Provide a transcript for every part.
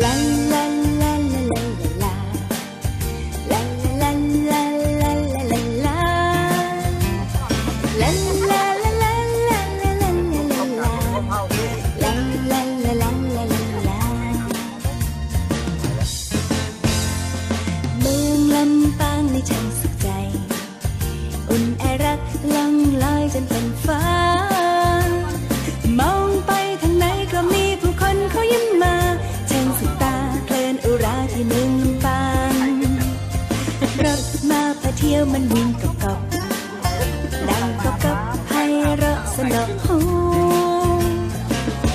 蓝。 กบกบดังกบกบให้เราสนุกหู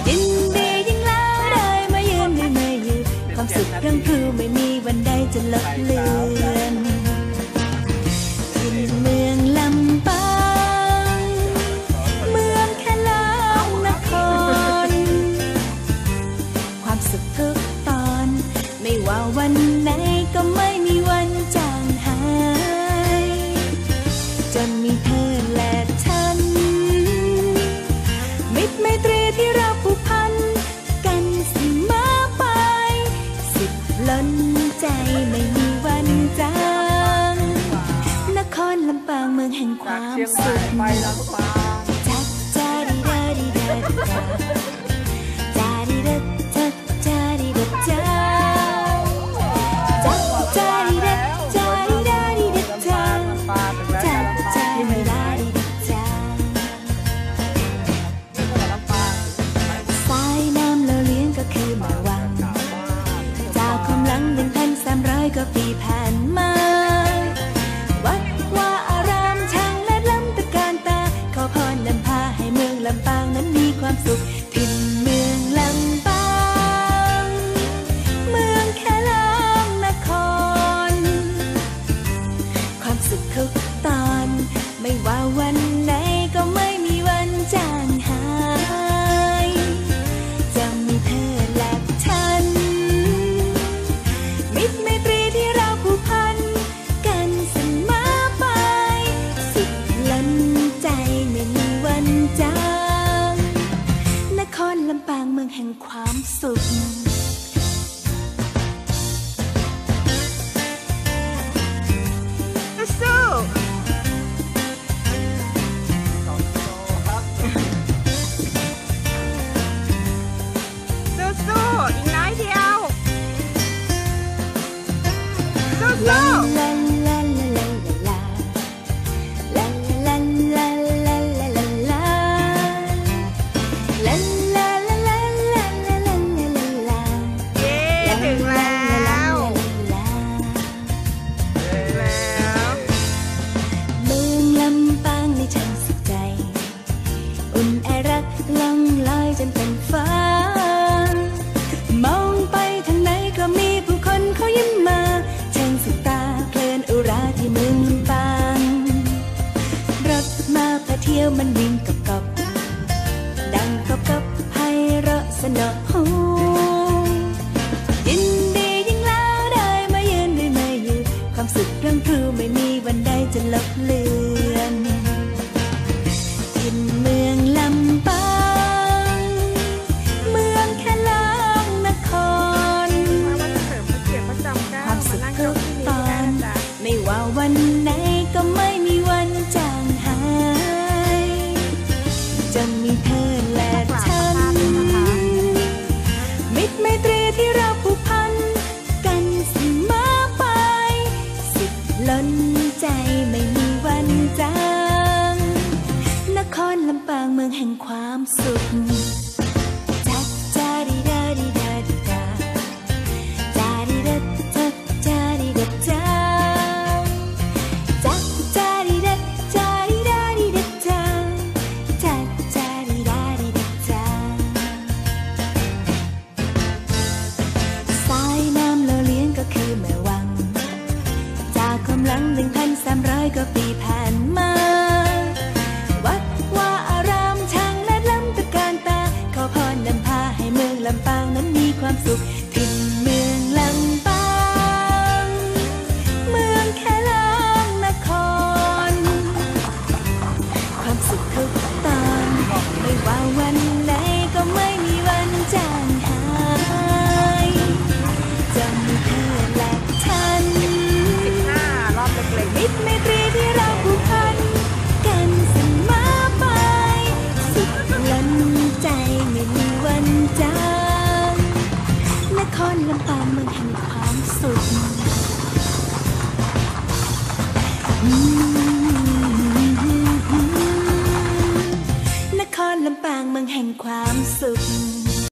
ยินดียิ่งแล้วได้มายืนได้มายืนความสุขเรื่องคือไม่มีวันใดจะลบเลือ bayram. bayram. so. กับไพเราะสนอหูยินดียิ่งแล้วได้มาเยืนได้วยไม่ยู่ความสุขเรื่องครูไม่มีวันใดจะลบเลือนกินมือ เมืองแห่งความสุข วันไหนก็ไม่มีวันจางหายจำเธอและฉันรอบเล็กๆมิตรไตรีที่เราผูกพัน กันเสมอไป สุนใจไม่มีวันจางนครลำปางเมืองแห่งความสุข